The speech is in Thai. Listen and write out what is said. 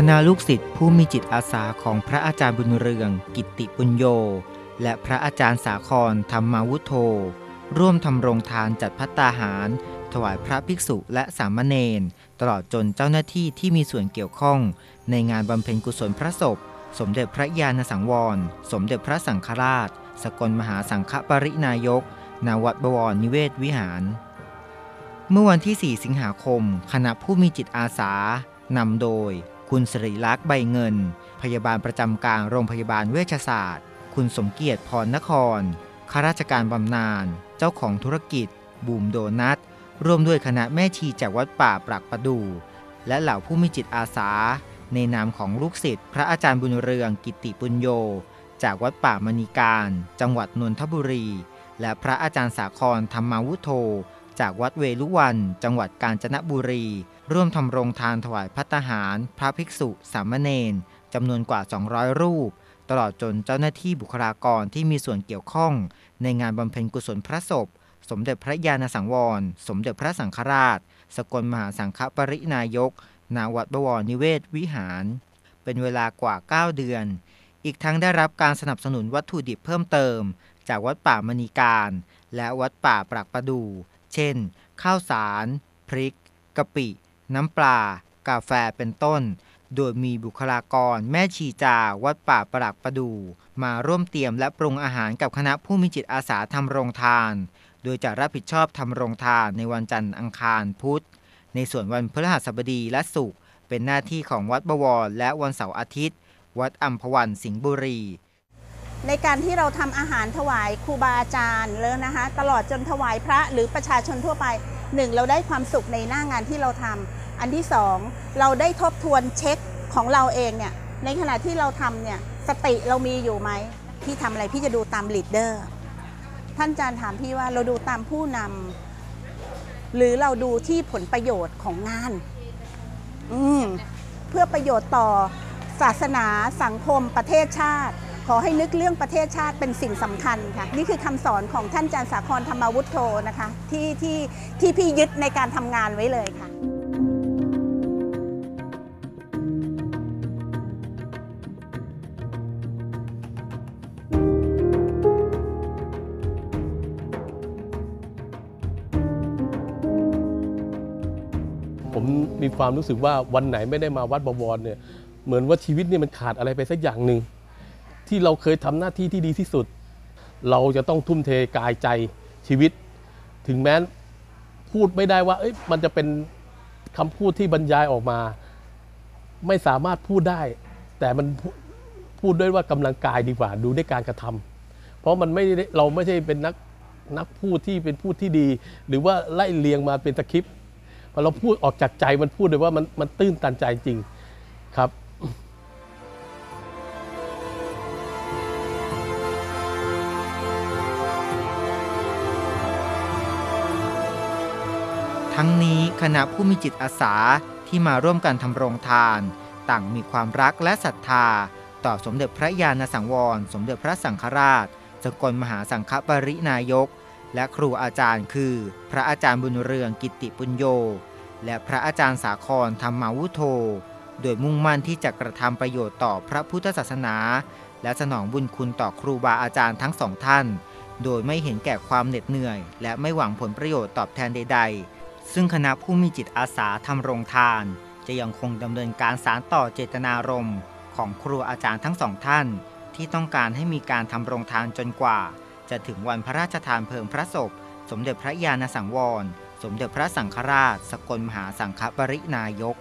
คณะลูกศิษย์ผู้มีจิตอาสาของพระอาจารย์บุญเรือง กิตติปุญโย และพระอาจารย์สาครธรรมาวุโธ ร่วมทำโรงทานจัดพัตตาหาร ถวายพระภิกษุและสามเณรตลอดจนเจ้าหน้าที่ที่มีส่วนเกี่ยวข้อง ในงานบำเพ็ญกุศลพระศพ สมเด็จพระญาณสังวร สมเด็จพระสังฆราช สกลมหาสังฆปรินายก นาวัดบวรนิเวศวิหาร เมื่อวันที่ 4 สิงหาคม คณะผู้มีจิตอาสานำโดย คุณสิริลักษณ์ใบเงิน พยาบาลประจำการโรงพยาบาลเวชศาสตร์ คุณสมเกียรติพรนคร ข้าราชการบำนาญ เจ้าของธุรกิจ บูมโดนัท ร่วมด้วยคณะแม่ชีจากวัดป่าปรักประดู และเหล่าผู้มีจิตอาสา ในนามของลูกศิษย์พระอาจารย์บุญเรืองกิตติปุญโย จากวัดป่ามณีการ จังหวัดนนทบุรี และพระอาจารย์สาครธรรมาวุโธ จากวัดเวลุวัน จังหวัดกาญจนบุรี ร่วมทำโรงทานถวายพัตหาร พระภิกษุ สามเณรจำนวนกว่า 200 รูป ตลอดจนเจ้าหน้าที่บุคลากรที่มีส่วนเกี่ยวข้อง ในงานบำเพ็ญกุศลพระศพ สมเด็จพระญาณสังวร สมเด็จพระสังฆราช สกลมหาสังฆปรินายก นาวัดบวรนิเวศวิหาร เป็นเวลากว่า 9 เดือน อีกทั้งได้รับการสนับสนุนวัตถุดิบเพิ่มเติม จากวัดป่ามณีการ และวัดป่าปรักประดู เช่น ข้าวสาร พริก กะปิ น้ำปลา กาแฟเป็นต้น โดยมีบุคลากรแม่ชีจาวัดป่าปรักประดู มาร่วมเตรียมและปรุงอาหารกับคณะผู้มีจิตอาสาทำโรงทาน โดยจะรับผิดชอบทำโรงทานในวันจันทร์อังคารพุธ ในส่วนวันพฤหัสบดีและศุกร์เป็นหน้าที่ของวัดบวรและวันเสาร์อาทิตย์ วัดอัมพวันสิงห์บุรี ในการที่เราทำอาหารถวายครูบาอาจารย์แล้วนะคะ ตลอดจนถวายพระหรือประชาชนทั่วไปหนึ่งเราได้ความสุขในหน้างานที่เราทำอันที่สองเราได้ทบทวนเช็คของเราเองเนี่ยในขณะที่เราทำเนี่ยสติเรามีอยู่ไหมพี่ทำอะไรพี่จะดูตามลีดเดอร์ท่านอาจารย์ถามพี่ว่าเราดูตามผู้นำหรือเราดูที่ผลประโยชน์ของงาน อืมเพื่อประโยชน์ต่อศาสนาสังคมประเทศชาติ ขอให้นึกเรื่องประเทศชาติเป็นสิ่งสำคัญค่ะ นี่คือคำสอนของท่านอาจารย์สาครธรรมวุฒโธนะคะ ที่ที่ที่พี่ยึดในการทำงานไว้เลยค่ะผมมีความรู้สึกว่าวันไหนไม่ได้มาวัดบวรเนี่ยเหมือนว่าชีวิตนี่มันขาดอะไรไปสักอย่างหนึ่ง ที่เราเคยทำหน้าที่ที่ดีที่สุด เราจะต้องทุ่มเทกายใจชีวิต ถึงแม้พูดไม่ได้ว่า เอ้ยมันจะเป็นคำพูดที่บรรยายออกมา ไม่สามารถพูดได้ แต่มันพูดด้วยว่ากำลังกายดีกว่า ดูด้วยการกระทำเพราะมันไม่เราไม่ใช่เป็นนักนักพูดที่เป็นพูดที่ดี หรือว่าไล่เลียงมาเป็นสคริปต์พอเราพูดออกจากใจมันพูดเลยว่ามันมันตื้นตันใจจริงครับ ทั้งนี้คณะผู้มีจิตอาสาที่มาร่วมกันทำโรงทาน ต่างมีความรักและศรัทธา ต่อสมเด็จพระญาณสังวร สมเด็จพระสังฆราช สกลมหาสังฆปรินายก และครูอาจารย์คือ พระอาจารย์บุญเรืองกิตติปุญโย และพระอาจารย์สาครธรรมาวุโธ โดยมุ่งมั่นที่จะกระทำประโยชน์ต่อพระพุทธศาสนา และสนองบุญคุณต่อครูบาอาจารย์ทั้งสองท่าน โดยไม่เห็นแก่ความเหน็ดเหนื่อย และไม่หวังผลประโยชน์ตอบแทนใด ๆ ซึ่งคณะผู้มีจิตอาสาทำโรงทาน จะยังคงดำเนินการสารต่อเจตนารมณ์ของครูอาจารย์ทั้งสองท่าน ที่ต้องการให้มีการทำโรงทานจนกว่า จะถึงวันพระราชทานเพลิงพระศพ สมเด็จพระญาณสังวร สมเด็จพระสังฆราช สกลมหาสังฆปรินายก